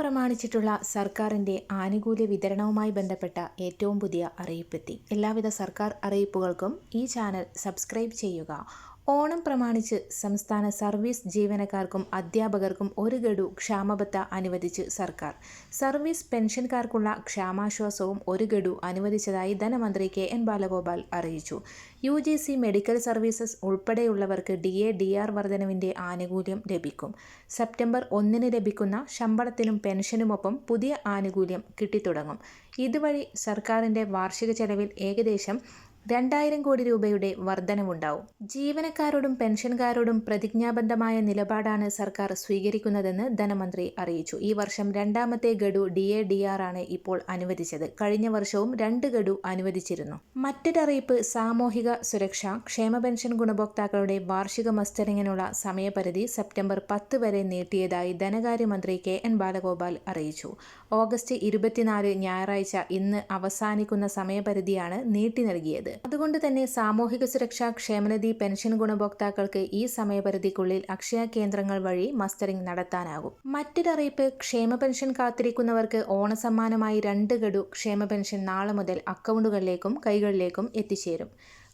പ്രമാണിച്ചിട്ടുള്ള സർക്കാരിന്റെ ആനുകൂല്യ വിതരണവുമായി ബന്ധപ്പെട്ട ഏറ്റവും പുതിയ അറിയിപ്പെത്തി. എല്ലാവിധ സർക്കാർ അറിയിപ്പുകൾക്കും ഈ ചാനൽ സബ്സ്ക്രൈബ് ചെയ്യുക. ഓണം പ്രമാണിച്ച് സംസ്ഥാന സർവീസ് ജീവനക്കാർക്കും അധ്യാപകർക്കും ഒരു ഗഡു ക്ഷാമബത്ത അനുവദിച്ച് സർക്കാർ. സർവീസ് പെൻഷൻകാർക്കുള്ള ക്ഷാമാശ്വാസവും ഒരു ഗഡു അനുവദിച്ചതായി ധനമന്ത്രി കെ എൻ ബാലഗോപാൽ അറിയിച്ചു. U G C medical services ഉൾപ്പെടെയുള്ളവർക്ക് D A D R വർധനവിന്റെ ആനുകൂല്യം ലഭിക്കും. സെപ്റ്റംബർ ഒന്നിന് ലഭിക്കുന്ന ശമ്പളത്തിനും പെൻഷനുമൊപ്പം പുതിയ ആനുകൂല്യം കിട്ടിത്തുടങ്ങും. ഇതുവഴി സർക്കാരിന്റെ വാർഷിക ചെലവിൽ ഏകദേശം രണ്ടായിരം കോടി രൂപയുടെ വർധനവുണ്ടാവും. ജീവനക്കാരോടും പെൻഷൻകാരോടും പ്രതിജ്ഞാബദ്ധമായ നിലപാടാണ് സർക്കാർ സ്വീകരിക്കുന്നതെന്ന് ധനമന്ത്രി അറിയിച്ചു. ഈ വർഷം രണ്ടാമത്തെ ഗഡു ഡി എ ഡി ആർ ആണ് ഇപ്പോൾ അനുവദിച്ചത്. കഴിഞ്ഞ വർഷവും രണ്ട് ഗഡു അനുവദിച്ചിരുന്നു. മറ്റൊരറിയിപ്പ് സാമൂഹിക സുരക്ഷ ക്ഷേമ പെൻഷൻ ഗുണഭോക്താക്കളുടെ വാർഷിക മസ്റ്ററിങ്ങിനുള്ള സമയപരിധി സെപ്റ്റംബർ പത്ത് വരെ നീട്ടിയതായി ധനകാര്യമന്ത്രി കെ എൻ ബാലഗോപാൽ അറിയിച്ചു. ഓഗസ്റ്റ് ഇരുപത്തിനാല് ഞായറാഴ്ച ഇന്ന് അവസാനിക്കുന്ന സമയപരിധിയാണ് നീട്ടി നൽകിയത്. അതുകൊണ്ട് തന്നെ സാമൂഹിക സുരക്ഷാ ക്ഷേമനിധി പെൻഷൻ ഗുണഭോക്താക്കൾക്ക് ഈ സമയപരിധിക്കുള്ളിൽ അക്ഷയ കേന്ദ്രങ്ങൾ വഴി മസ്റ്ററിംഗ് നടത്താനാകും. മറ്റൊരറിയിപ്പ് ക്ഷേമ പെൻഷൻ കാത്തിരിക്കുന്നവർക്ക് ഓണസമ്മാനമായി രണ്ട് ഗഡു ക്ഷേമ പെൻഷൻ നാളെ മുതൽ അക്കൗണ്ടുകളിലേക്കും കൈകളിലേക്കും എത്തിച്ചേരും.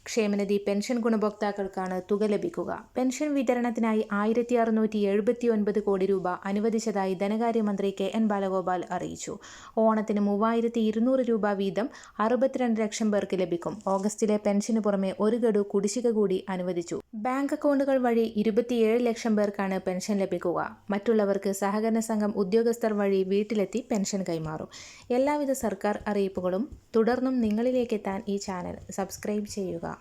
ക്ഷേമനിധി പെൻഷൻ ഗുണഭോക്താക്കൾക്കാണ് തുക ലഭിക്കുക. പെൻഷൻ വിതരണത്തിനായി ആയിരത്തി അറുന്നൂറ്റി എഴുപത്തി ഒൻപത് കോടി രൂപ അനുവദിച്ചതായി ധനകാര്യമന്ത്രി കെ എൻ ബാലഗോപാൽ അറിയിച്ചു. ഓണത്തിന് മൂവായിരത്തി ഇരുന്നൂറ് രൂപ വീതം അറുപത്തിരണ്ട് ലക്ഷം പേർക്ക് ലഭിക്കും. ഓഗസ്റ്റിലെ പെൻഷന് പുറമെ ഒരു ഗഡു കുടിശ്ശിക കൂടി അനുവദിച്ചു. ബാങ്ക് അക്കൗണ്ടുകൾ വഴി ഇരുപത്തിയേഴ് ലക്ഷം പേർക്കാണ് പെൻഷൻ ലഭിക്കുക. മറ്റുള്ളവർക്ക് സഹകരണ സംഘം ഉദ്യോഗസ്ഥർ വഴി വീട്ടിലെത്തി പെൻഷൻ കൈമാറും. എല്ലാവിധ സർക്കാർ അറിയിപ്പുകളും തുടർന്നും നിങ്ങളിലേക്കെത്താൻ ഈ ചാനൽ സബ്സ്ക്രൈബ് ചെയ്യുക.